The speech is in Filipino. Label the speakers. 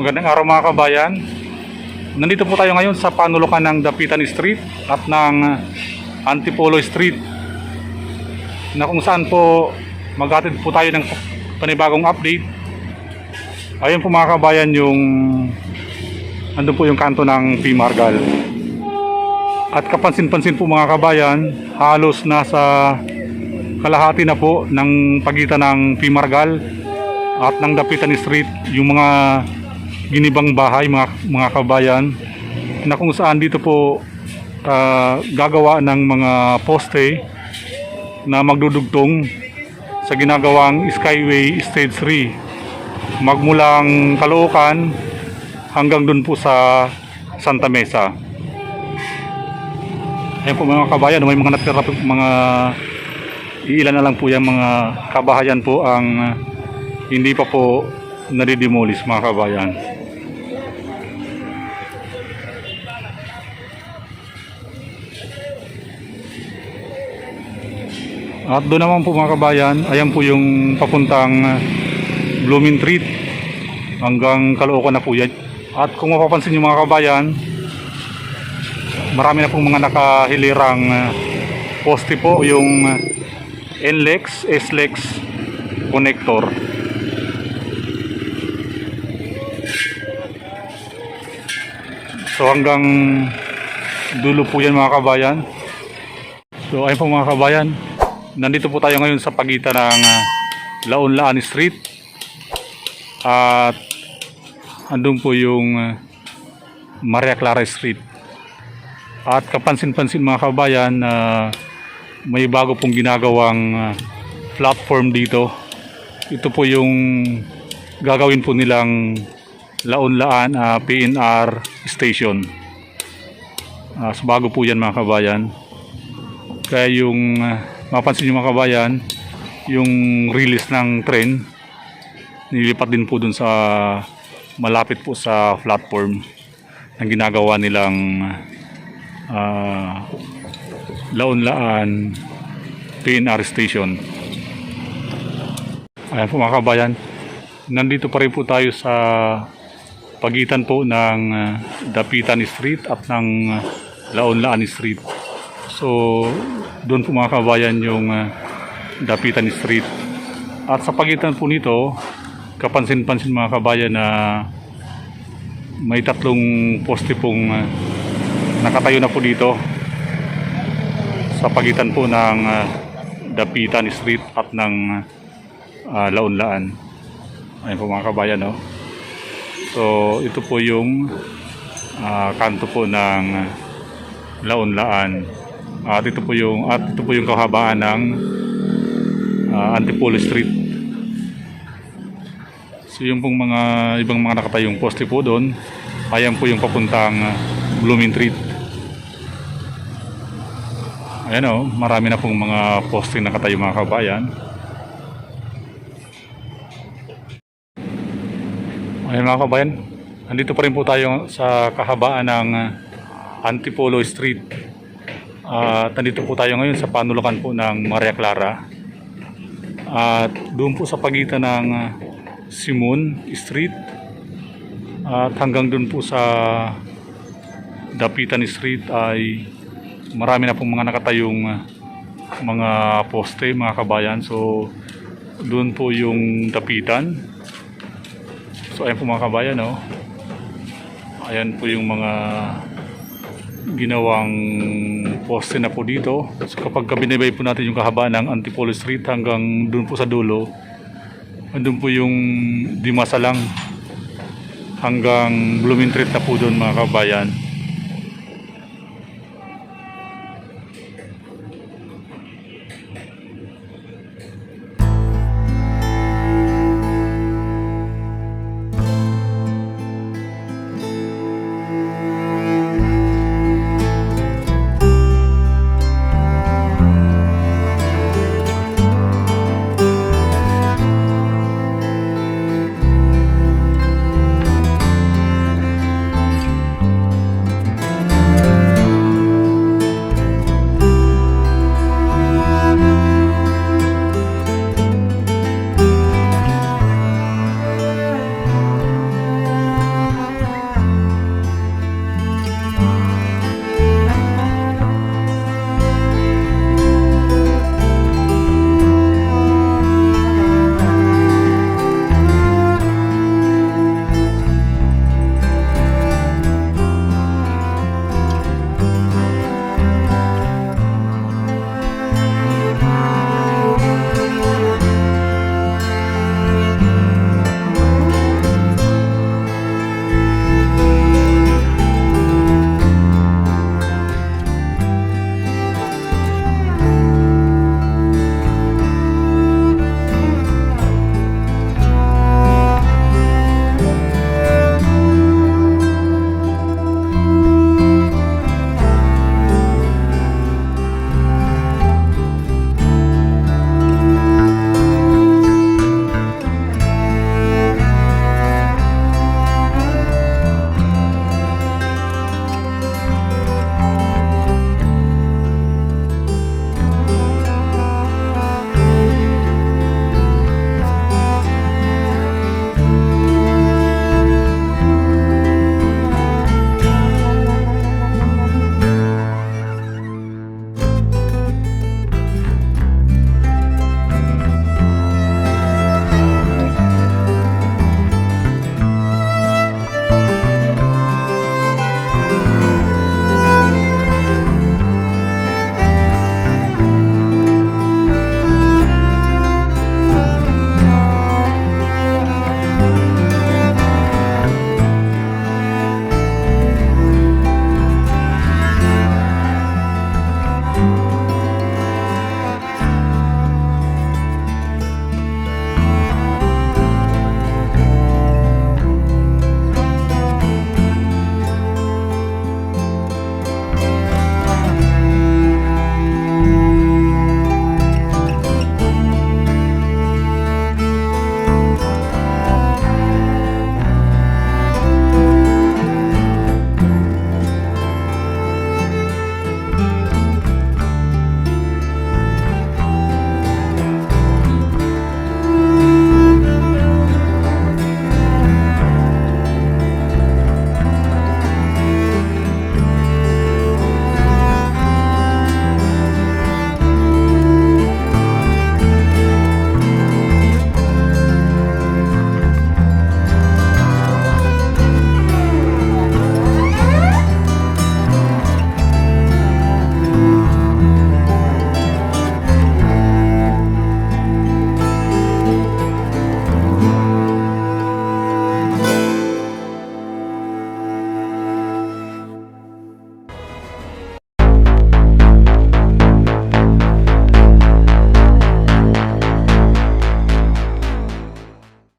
Speaker 1: Magandang araw mga kabayan. Nandito po tayo ngayon sa panulukan ng Dapitan Street at ng Antipolo Street na kung saan po maghatid po tayo ng panibagong update. Ayun po mga kabayan yung andun po yung kanto ng P. Margal. At kapansin-pansin po mga kabayan, halos nasa kalahati na po ng pagitan ng P. Margal at ng Dapitan Street yung mga ginibang bahay mga, mga kabayan na kung saan dito po ah, gagawa ng mga poste na magdudugtong sa ginagawang Skyway Stage 3 magmulang Caloocan hanggang dun po sa Santa Mesa. Ayan po mga kabayan, may mga natira po mga iilan na lang po yung mga kabahayan po ang hindi pa po nadidemolis mga kabayan. At doon naman po mga kabayan, ayan po yung papuntang ah, Blooming Treat hanggang Caloocan na po yan. At kung mapapansin nyo mga kabayan, marami na pong mga nakahilirang ah, poste po yung ah, NLEX, SLEX connector. So hanggang dulo po yan mga kabayan. So ayun po mga kabayan, nandito po tayo ngayon sa pagitan ng uh, Laon-Laan Street at andun po yung ah, Maria Clara Street. At kapansin-pansin mga kabayan na may bago pong ginagawang ah, platform dito. Ito po yung gagawin po nilang Laon-Laan ah, PNR station. Ah, so bago po yan mga kabayan. Kaya yung ah, mapansin nyo mga kabayan, yung release ng train, nilipat din po dun sa malapit po sa platform na ginagawa nilang ah, Laon-Laan PNR station. Ayan po mga kabayan, nandito pa rin po tayo sa pagitan po ng ah, Dapitan Street at ng ah, Laon-Laan Street. So, doon po mga kabayan yung ah, Dapitan Street. At sa pagitan po nito, kapansin-pansin mga kabayan na may tatlong poste pong ah, nakatayo na po dito sa pagitan po ng ah, Dapitan Street at ng ah, Laon-Laan. Ayun po mga kabayan, no? So, ito po yung ah, kanto po ng Laon-Laan. At ito po yung at ito po yung kahabaan ng ah, Antipolo Street. So, yung pong mga ibang mga nakatayong poste po doon, ayan po yung papuntang ah, Blooming Treat. Ayan o, marami na pong mga poste nakatayo mga kabayan. Ayan mga kabayan, nandito pa rin po tayo sa kahabaan ng ah, Antipolo Street. At nandito po tayo ngayon sa panulukan po ng Maria Clara. At doon po sa pagitan ng ah, Simon Street at hanggang doon po sa Dapitan Street ay marami na pong mga nakatayong ah, mga poste mga kabayan. So doon po yung Dapitan. So ayan po mga kabayan, no? Ayan po yung mga ginawang poste na po dito. So kapag binibay po natin yung kahabaan ng Antipolo Street hanggang doon po sa dulo, andun po yung Dimasalang hanggang Blooming Street na po doon mga kabayan.